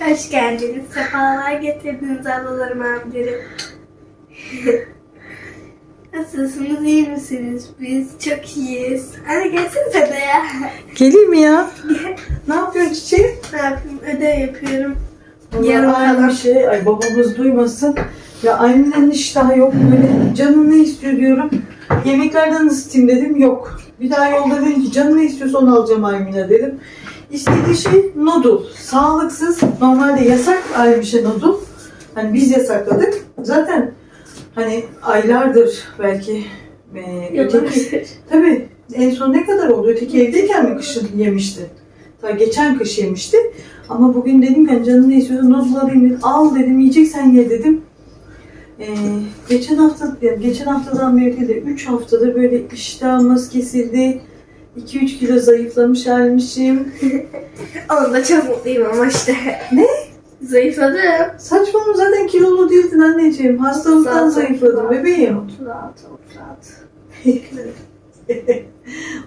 Hoş geldiniz. Sefalar getirdiniz ablalarım abilerim. Nasılsınız? iyi misiniz? Biz çok iyiyiz. Hadi gelsene de ya. Geleyim mi ya? Ne yapıyorsun çiçeğim? ne yapayım? Ödev yapıyorum. Aynı falan. şey. Ay babamız duymasın. Ya Aymin'in iştahı yok. Böyle canın ne istiyor diyorum. Yemeklerden ısıtayım dedim. Yok. Bir daha yolda dedim ki canın ne istiyorsa onu alacağım Aymin'e dedim. İstediği şey noodle. Sağlıksız. Normalde yasak Aymiş'e noodle. Hani biz yasakladık. Zaten hani aylardır belki e, öteki Tabii en son ne kadar oldu? Öteki evdeyken mi kışın yemişti? Ta geçen kış yemişti. Ama bugün dedim ki canın ne istiyorsa noodle alayım dedim. Al dedim yiyeceksen ye dedim. Ee, geçen hafta, yani geçen haftadan beri de 3 haftadır böyle iştahımız kesildi. 2-3 kilo zayıflamış halmişim. Onda çok mutluyum ama işte. Ne? Zayıfladım. Saçmalama zaten kilolu değildin anneciğim. Hastalıktan zayıfladın bebeğim. 36, 36.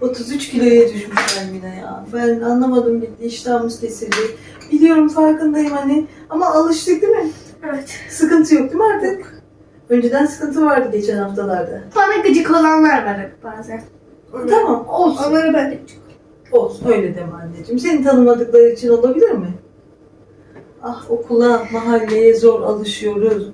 33 kiloya düşmüş Almina ya. Ben anlamadım gitti. İştahımız kesildi. Biliyorum farkındayım hani. Ama alıştık değil mi? Evet. Sıkıntı yok değil mi artık? Önceden sıkıntı vardı geçen haftalarda. Bana gıcık olanlar var bazen. Onlar- Tamam olsun. Onları ben de Olsun öyle deme anneciğim. Seni tanımadıkları için olabilir mi? Ah okula, mahalleye zor alışıyoruz.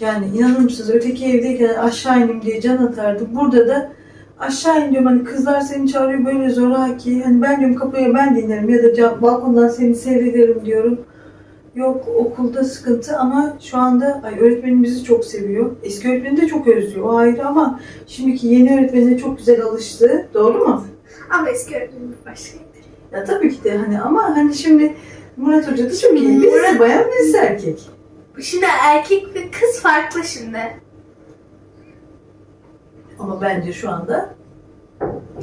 Yani inanır mısınız öteki evdeyken aşağı inim diye can atardı. Burada da aşağı in diyorum hani kızlar seni çağırıyor böyle zoraki. Hani ben diyorum kapıya ben dinlerim ya da cam, balkondan seni seyrederim diyorum. Yok okulda sıkıntı ama şu anda ay öğretmenim bizi çok seviyor. Eski öğretmeni de çok özlüyor o ayrı ama şimdiki yeni öğretmenine çok güzel alıştı. Doğru mu? Ama eski öğretmenim başkaydı. Ya tabii ki de hani ama hani şimdi Murat Hoca da çok iyi. Birisi Murat- bayan birisi erkek. Şimdi erkek ve kız farklı şimdi. Ama bence şu anda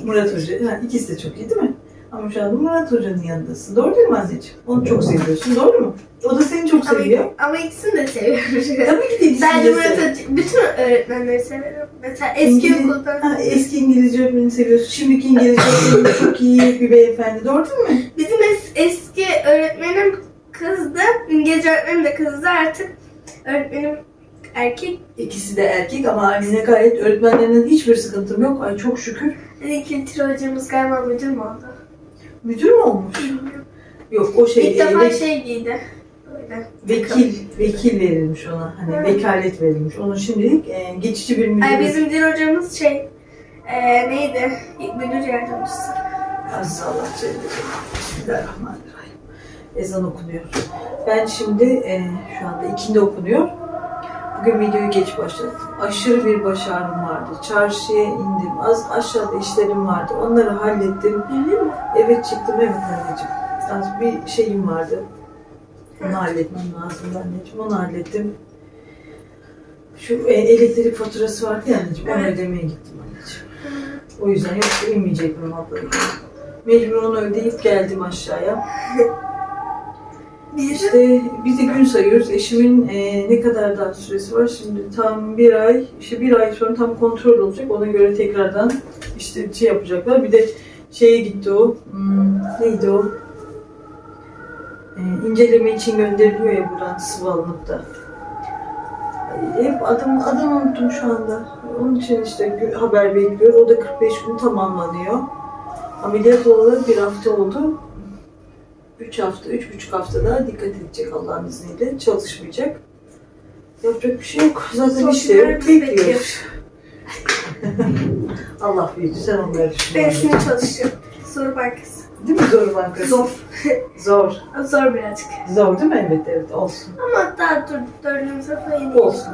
Murat Hoca, yani ikisi de çok iyi değil mi? Ama şu anda Murat Hoca'nın yanındasın. Doğru değil mi anneciğim? Onu çok seviyorsun. Doğru mu? O da seni çok Ama, seviyor. ama ikisini de seviyorum. Tabii ki de ikisini Bence de Murat seviyor. Hoca, bütün öğretmenleri severim. Mesela eski İngiliz- okulda Ha, eski İngilizce öğretmenini seviyorsun. Şimdiki İngilizce öğretmeni çok iyi bir beyefendi. Doğru değil mi? bizim es- eski öğretmenim kızdı. İngilizce öğretmenim de kızdı artık. Öğretmenim erkek. İkisi de erkek ama Amine gayet öğretmenlerinden hiçbir sıkıntım yok. Ay çok şükür. Hani kültür hocamız galiba müdür mü oldu? Müdür mü olmuş? Yok o şey İlk defa şey giydi. Böyle. Vekil, vekil verilmiş ona. Hani Evet. vekalet verilmiş. Onun şimdilik e, geçici bir müdür. Ay bizim dil hocamız şey e, neydi? Müdür yardımcısı. Allah Celle Celaluhu. Bismillahirrahmanirrahim. Ezan okunuyor. Ben şimdi e, şu anda ikindi okunuyor. Bugün videoyu geç başladım. Aşırı bir baş ağrım vardı. Çarşıya indim. Az aşağıda işlerim vardı. Onları hallettim. Öyle mi? Evet çıktım evet anneciğim. Az bir şeyim vardı. Onu halletmem lazım anneciğim. Onu hallettim. Şu e, elektrik faturası vardı ya anneciğim. Onu ödemeye gittim anneciğim. O yüzden yoksa inmeyecektim ablayı. Mecbur onu ödeyip geldim aşağıya. İşte biz de gün sayıyoruz. Eşimin e, ne kadar daha süresi var? Şimdi tam bir ay, işte bir ay sonra tam kontrol olacak. Ona göre tekrardan işte şey yapacaklar. Bir de şeye gitti o. Hmm, neydi o? E, inceleme için gönderiliyor ya buradan sıvı alınıp da. Ay, Hep adım, adını unuttum şu anda. Onun için işte haber bekliyor. O da 45 gün tamamlanıyor. Ameliyat olalı bir hafta oldu. 3 hafta, üç buçuk hafta daha dikkat edecek Allah'ın izniyle. Çalışmayacak. Yapacak bir şey yok. Zaten işte yok. Bekliyoruz. Allah büyüdü. Sen onları düşün. ben şimdi çalışıyorum. Soru bankası. Değil mi zor bankası? Zor. Zor. Zor birazcık. Zor değil mi? Evet evet olsun. Ama daha dur, dördüncü sınıfa yeni Olsun.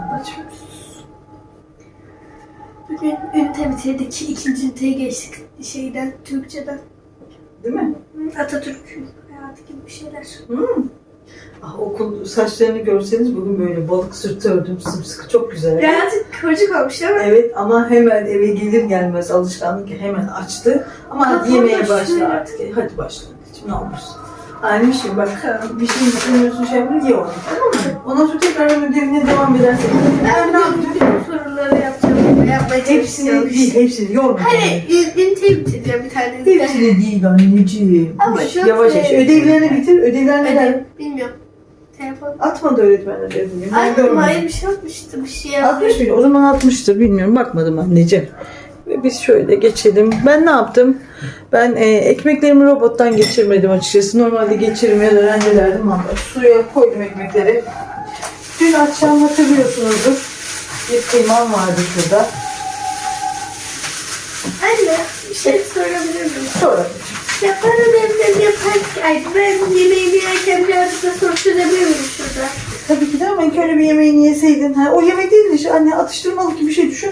Bugün ünite bitirdik. İkinci üniteye geçtik şeyden, Türkçeden. Değil mi? Atatürk hayatı gibi bir şeyler. Hmm. Ah, okul saçlarını görseniz bugün böyle balık sırtı ördüm sımsıkı çok güzel. Birazcık kıvırcık olmuş ama Evet ama hemen eve gelir gelmez alışkanlık hemen açtı. Ama hadi yemeğe başla artık. E, Hadi başla anneciğim ne olursun. Aynı şey bak bir şey düşünmüyorsun şey yapıyorsun ye onu tamam mı? Ondan sonra tekrar ödevine devam edersin. Ben ne yapacağım? Yapacağım. Yapmaya Hepsini çalışıyorum. değil hepsini yorma. Hani kendini. ün- üniteyi bitireceğim bir tane de. Hepsini değil anneciğim. Ama çok Yavaş sevdim. Ödevlerini bitir. Ödevlerini Ödev, ver. bilmiyorum. Telefon. Atmadı öğretmenler bugün. Ben Ay, görmedim. hayır bir şey atmıştı. Bir şey Atmış yazmış. mıydı? O zaman atmıştır bilmiyorum. Bakmadım anneciğim. Ve biz şöyle geçelim. Ben ne yaptım? Ben e, ekmeklerimi robottan geçirmedim açıkçası. Normalde geçirmeye rendelerdim ama suya koydum ekmekleri. Dün akşam hatırlıyorsunuzdur. Bir kıymam vardı şurada. Anne bir şey sorabilir miyim? Sonra Ya ben ödevleri yaparken, ay ben yemeğimi yerken birazcık da soru çözebilir miyim şurada? tabii ki de ama ilk öyle bir yemeğini yeseydin. Ha, o yemek değil de işte anne atıştırmalık gibi bir şey düşün.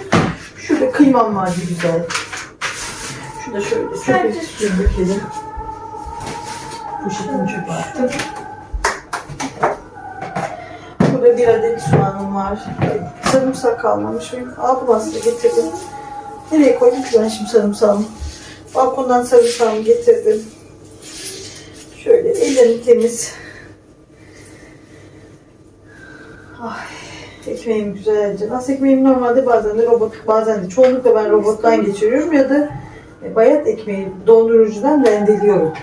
Şurada kıymam vardı güzel. Şurada şöyle çöpe Sadece suyunu dökelim. Poşetini çöpe attım. Burada bir adet soğanım var. Sarımsak kalmamış. Aldım aslında getirdim. Nereye koydum ki ben şimdi sarımsağımı? Balkondan sarımsağımı getirdim. Şöyle ellerim temiz. Ay, ekmeğim güzelce. Nasıl ekmeğim normalde bazen de robot, bazen de çoğunlukla ben robottan geçiriyorum ya da e, bayat ekmeği dondurucudan rendeliyorum.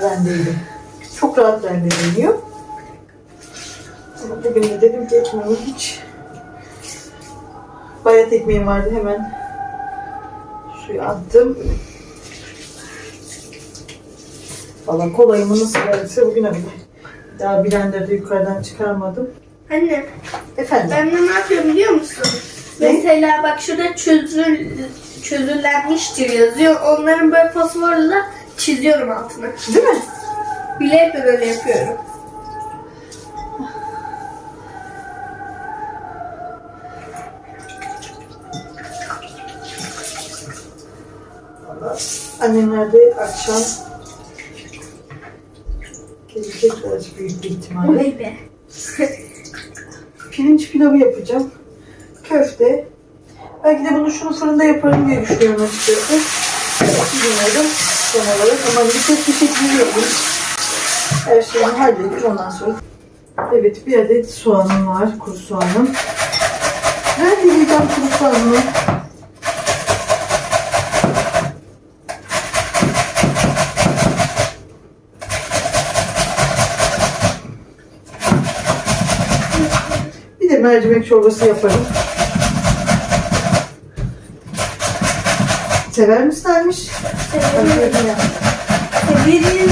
Rendeli. Çok rahat rendeleniyor. Bugün de dedim ki ekmeğimi hiç bayat ekmeğim vardı hemen suya attım. Valla kolayımı nasıl verdiyse bugüne bile. Daha blenderda yukarıdan çıkarmadım. Anne Efendim? ben de ne yapıyorum biliyor musun? Ne? Mesela bak şurada çözül, çözülenmiştir yazıyor. Onların böyle fosforla çiziyorum altına. Değil mi? Bile böyle yapıyorum. Valla annemler de akşam gelecekler büyük bir ihtimalle. Be. Pirinç pilavı yapacağım. Köfte. Belki de bunu şunu fırında yaparım diye düşünüyorum açıkçası. Bilmiyorum. Son olarak ama bir köfte şeklini yapayım. Her şeyini halledip ondan sonra. Evet bir adet soğanım var. Kuru soğanım. Ben yiyeceğim kuru soğanımı. Mercimek çorbası yaparım. Sever misin Ermiş? Severim. Severim.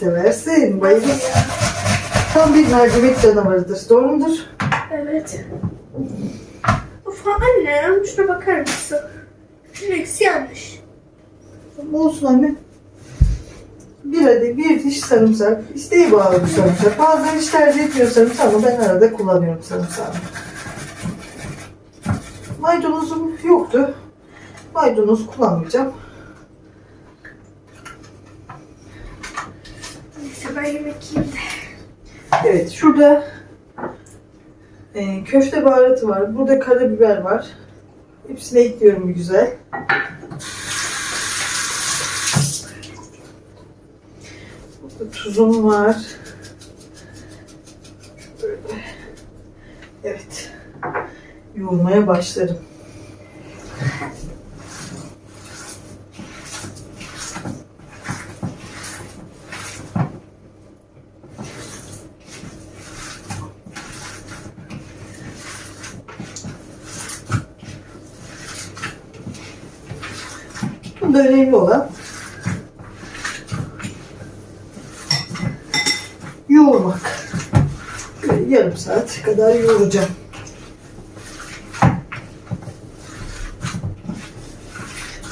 Seversin, bayılırsın. Tam bir mercimek canavarıdır. Doğru mudur? Evet. Of anne şuna bakar mısın? Rex yanlış. Olsun anne. Bir adet bir diş sarımsak. İsteği bağlı bir sarımsak. Bazıları hiç tercih etmiyor sarımsak ama ben arada kullanıyorum sarımsağı. Maydanozum yoktu. Maydanoz kullanmayacağım. Ben yemek yiyeyim de. Evet şurada e, köfte baharatı var. Burada karabiber var. Hepsini ekliyorum güzel. Burada tuzum var. Böyle. Evet. Yoğurmaya başlarım. Bunda önemli olan yoğurmak. Böyle yarım saat kadar yoğuracağım.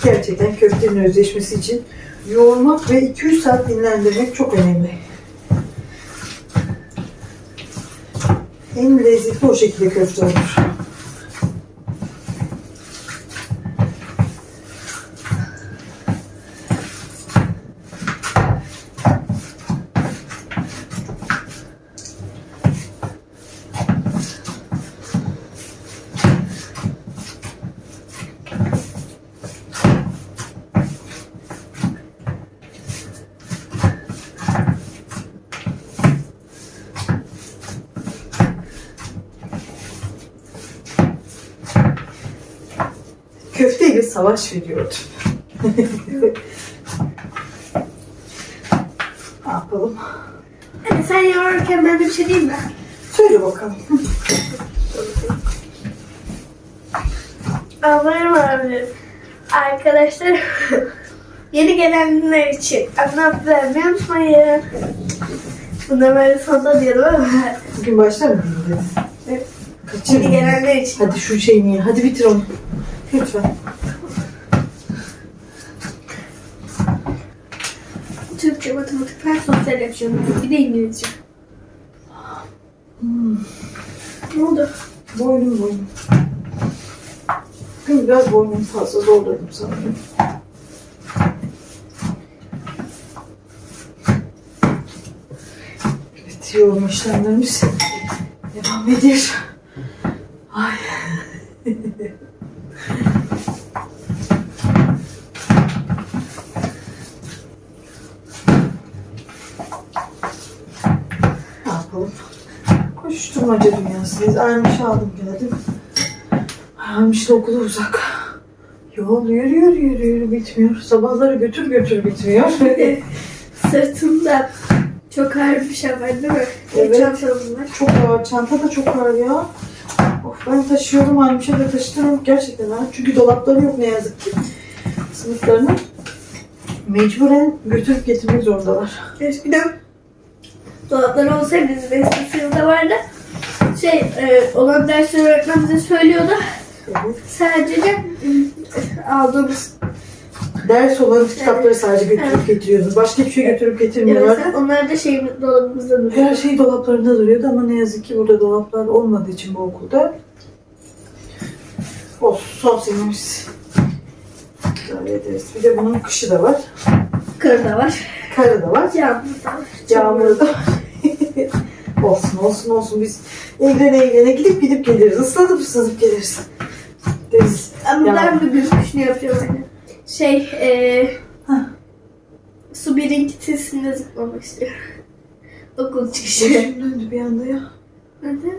Gerçekten köftenin özleşmesi için yoğurmak ve 200 saat dinlendirmek çok önemli. En lezzetli o şekilde köfte olur. Köfteyle savaş veriyordum. yapalım? Hadi sen yoğururken ben de bir şey diyeyim mi? Söyle bakalım. Allah'ım abi. Arkadaşlar yeni gelenler için anlatmayı unutmayın. Bunu böyle sonda diyorum ama Bugün başlar mı? Evet. Kaçır yeni gelenler için. Hadi şu şeyini ye. Hadi bitir onu. Lütfen. Türkçe, matematik, fen, sosyal yapacağım. Bir de İngilizce. Hmm. Ne oldu? Boynum boynum. Bugün biraz boynum fazla zorladım sanırım. Evet yoğun işlemlerimiz devam ediyor. Ay. ne yapalım? Koşturmaca dünyasındayız. Ermiş'i aldım geldim. Ermiş'le okulu uzak. Yol yürü yürü yürü yürü bitmiyor. Sabahları götür götür bitmiyor. Sırtımda çok ağır bir şey var değil mi? Evet. Var. çok ağır. Çanta da çok ağır ya. Of ben taşıyorum Ermiş'e de taşıtırım. Gerçekten ha. Çünkü dolapları yok ne yazık ki. Sınıflarını mecburen götürüp getirmek zorundalar. Eskiden dolapları olsaydı bizim eski sınıfta vardı. Şey, e, olan dersleri öğretmen bize söylüyordu. Evet. Sadece e, aldığımız Ders olan kitapları sadece götürüp getiriyordu. Başka bir şey götürüp getirmiyorlardı. evet, onlar da şey dolabımızda duruyor. Her şey dolaplarında duruyordu ama ne yazık ki burada dolaplar olmadığı için bu okulda. Olsun son senemiz. İdare ederiz. Bir de bunun kışı da var. Kır da var. Karı da var. Yağmur da var. Yağmuru da var. Olsun olsun olsun biz evlene evlene gidip gidip geliriz. Islanıp ıslanıp geliriz. Deriz. Ama ben bir gün ne yapacağım hani. Şey, e, Hah. su birikintisinde zıplamak istiyorum. Okul çıkışı. Başım döndü bir anda ya. Neden?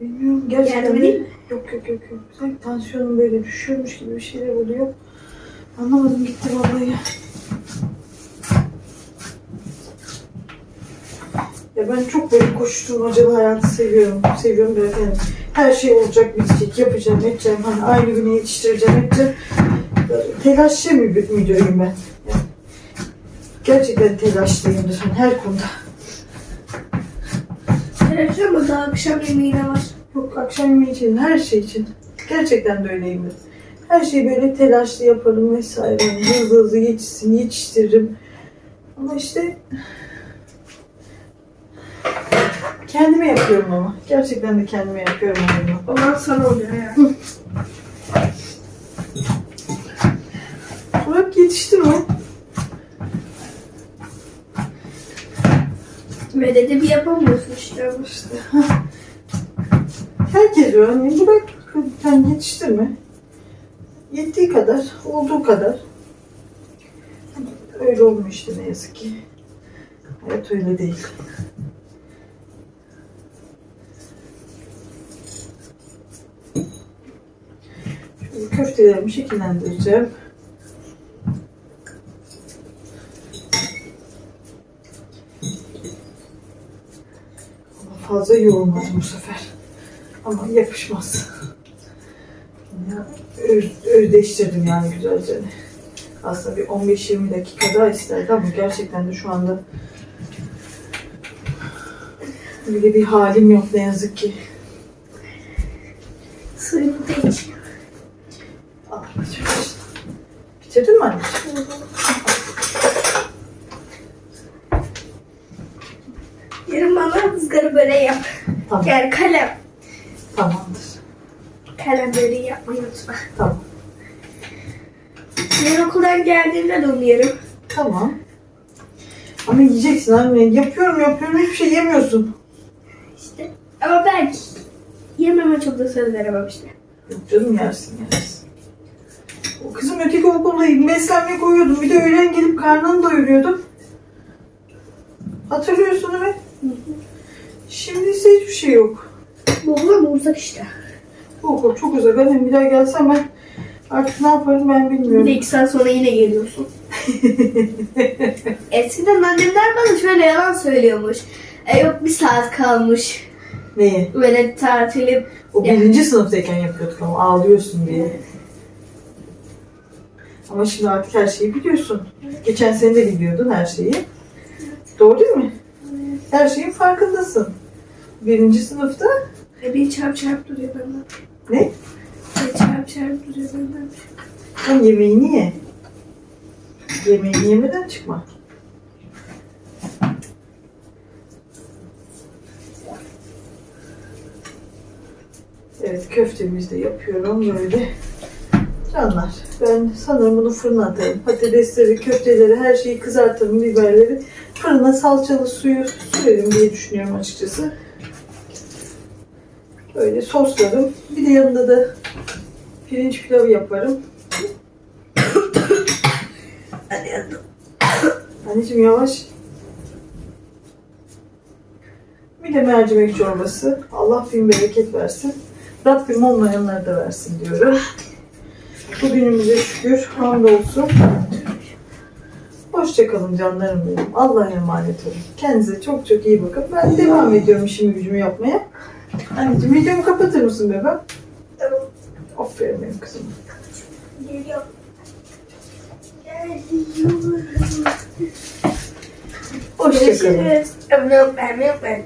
Bilmiyorum gerçekten. De- mi? Yok yok yok. yok. Sanki tansiyonum böyle düşüyormuş gibi bir şeyler oluyor. Anlamadım gitti vallahi ya. Ben çok böyle koşturmacalı hayatı seviyorum. Seviyorum böyle yani her şey olacak, bitecek, yapacağım, edeceğim. Hani aynı güne yetiştireceğim, edeceğim. Telaşlı müdür, müdürüyüm ben. Yani gerçekten telaşlıyımdır hani her konuda. Evet ama daha akşam yemeğine var. Yok akşam yemeği için, her şey için. Gerçekten de öyleyim ben. Her şeyi böyle telaşlı yaparım vesaire. Yani hızlı hızlı yetişsin, yetiştiririm. Ama işte kendime yapıyorum ama. Gerçekten de kendime yapıyorum onu. Ondan sana oluyor yani. Bırak yetiştirme. Ve de bir yapamıyorsun işte. İşte. Herkes öyle. Hani bırak sen yetiştirme. Yettiği kadar, olduğu kadar. Öyle olmuyor işte ne yazık ki. Hayat öyle değil. Şimdi köftelerimi şekillendireceğim. Ama fazla yoğurmadım bu sefer. Ama yapışmaz. Ya, öz, özdeştirdim yani güzelce. Aslında bir 15-20 dakika daha isterdi ama gerçekten de şu anda böyle bir halim yok ne yazık ki. Suyunu da iç. Al anneciğim. Bitirdin mi anneciğim? Yarın bana ızgara böreği yap. Tamam. Yani kalem. Tamamdır. Kalem böreği yapmayı unutma. Tamam. Yarın okuldan geldiğimde de onu yerim. Tamam. Ama yiyeceksin anne. Yapıyorum yapıyorum hiçbir şey yemiyorsun. İşte. Ama belki yememe çok da söz veremem işte. Yok canım yersin yersin. Kızım öteki okulda beslenme koyuyordum. Bir de öğlen gelip karnını doyuruyordum. Hatırlıyorsun değil mi? Şimdi ise hiçbir şey yok. Okul ama uzak işte. Bu okul çok uzak. Annem bir daha gelsem ben artık ne yaparım ben Bir bilmiyorum. de iki saat sonra yine geliyorsun. Eskiden annemler bana şöyle yalan söylüyormuş. E, yok bir saat kalmış. Neyi? Böyle tatilim. O birinci sınıftayken yapıyorduk ama ağlıyorsun diye. Ama şimdi artık her şeyi biliyorsun. Geçen sene de biliyordun her şeyi. Doğru değil mi? Her şeyin farkındasın. Birinci sınıfta E, bir çarp çarp duruyor benden. ne? Bir çarp çarp duruyor benden. Sen yemeğini ye. Yemeğini yemeden çıkma. Evet köftemizi de yapıyorum böyle. Canlar ben sanırım bunu fırına atarım. Patatesleri, köfteleri, her şeyi kızartırım, biberleri. Fırına salçalı suyu sürerim diye düşünüyorum açıkçası. Böyle soslarım. Bir de yanında da pirinç pilavı yaparım. Anneciğim yavaş. Bir de mercimek çorbası. Allah bin bereket versin. Rabbim olmayanları da versin diyorum. Bugünümüze şükür hamdolsun. Hoşçakalın canlarım benim. Allah'a emanet olun. Kendinize çok çok iyi bakın. Ben devam ediyorum işimi gücümü yapmaya. Anneciğim videomu kapatır mısın bebeğim? Tamam. Aferin benim kızım. Geliyorum. Hoşçakalın. Görüşürüz. Ol, beğenmeyi unutmayın.